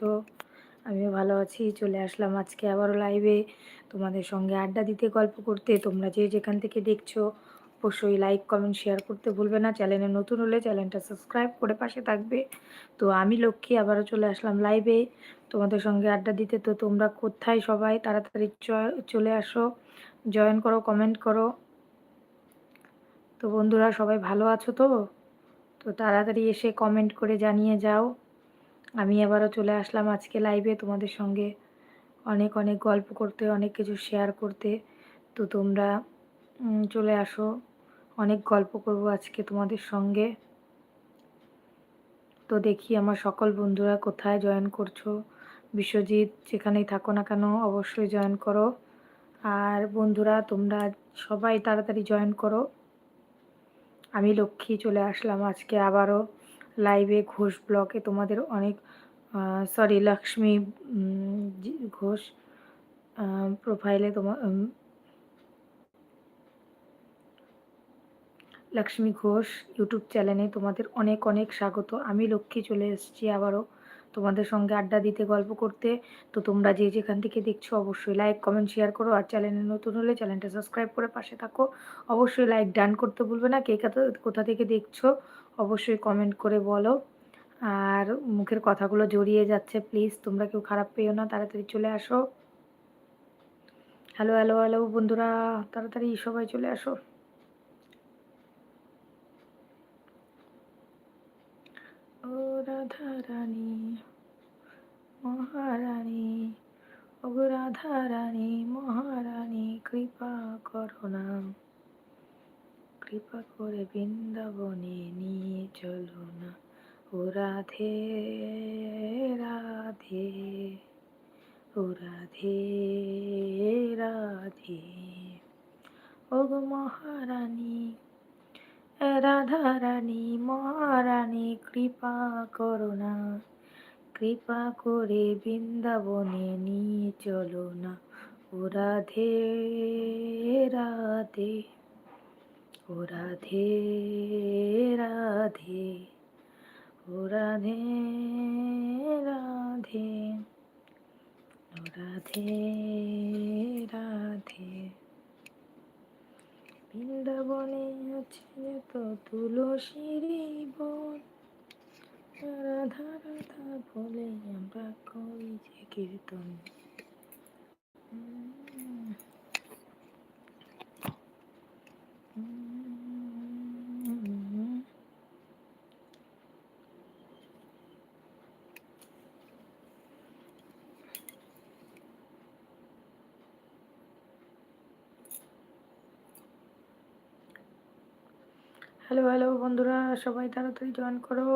আছো? আমিও ভালো আছি, চলে আসলাম আজকে আবারও লাইভে তোমাদের সঙ্গে আড্ডা দিতে, গল্প করতে। তোমরা যে যেখান থেকে দেখছ, অবশ্যই লাইক কমেন্ট শেয়ার করতে ভুলবে না। চ্যানেলে নতুন হলে চ্যানেলটা সাবস্ক্রাইব করে পাশে থাকবে। তো আমি লক্ষ্মী, আবারও চলে আসলাম লাইভে তোমাদের সঙ্গে আড্ডা দিতে তো তোমরা কোথায় সবাই? তাড়াতাড়ি চলে আসো। জয়েন করো কমেন্ট করো। তো বন্ধুরা, সবাই ভালো আছো তো? তো তাড়াতাড়ি এসে কমেন্ট করে জানিয়ে যাও। আমি আবারও চলে আসলাম আজকে লাইভে তোমাদের সঙ্গে। অনেক অনেক গল্প করতে, অনেক কিছু শেয়ার করতে। তো তোমরা চলে আসো। অনেক গল্প করব আজকে তোমাদের সঙ্গে। তো দেখি আমার সকল বন্ধুরা কোথায় জয়েন করছ। বিশ্বজিৎ, যেখানেই থাকো না কেন, অবশ্যই জয়েন করো। আর বন্ধুরা, তোমরা সবাই তাড়াতাড়ি জয়েন করো। আমি লক্ষ্মী চলে আসলাম আজকে আবারও। লাইভে ঘোষ ব্লকে তোমাদের অনেক সরি লক্ষ্মী ঘোষ প্রোফাইলে তোমার লক্ষ্মী ঘোষ ইউটিউব চ্যানেলে তোমাদের অনেক অনেক স্বাগত। আমি লক্ষ্মী চলে এসেছি আবারও। তোমাদের সঙ্গে আড্ডা দিতে, গল্প করতে, তো তোমরা যে যেখান থেকে দেখছ অবশ্যই লাইক কমেন্ট শেয়ার করো আর চ্যানেলে নতুন হলে চ্যানেলটা সাবস্ক্রাইব করে পাশে থাকো। অবশ্যই লাইক ডান করতে ভুলবে না। কে কোথা থেকে দেখছ অবশ্যই কমেন্ট করে বলো। আর মুখের কথাগুলো জড়িয়ে যাচ্ছে প্লিজ তোমরা কেউ খারাপ পেও না, তাড়াতাড়ি চলে আসো। হ্যালো হ্যালো হ্যালো বন্ধুরা, তাড়াতাড়ি সবাই চলে আসো। ও রাধারানী, মহারানী, ও রাধারানী, মহারানী, কৃপা করো না। কৃপা করে বৃন্দাবনে নিয়ে চলো না। ও রাধে রাধে, ও রাধে রাধে। ও গো মহারানী রাধারানী, মহারানী, কৃপা করোনা কৃপা করে বৃন্দাবনে নিয়ে চলো না। ও রাধে রাধে, ও রাধে রাধে, ও রাধে রাধে, ও রাধে। বৃন্দাবনে আছে তো তুলসীর বন রাধা রাধা বলে আমরা করি যে কীর্তন। হ্যালো হ্যালো বন্ধুরা সবাই তাড়াতাড়ি জয়েন করো।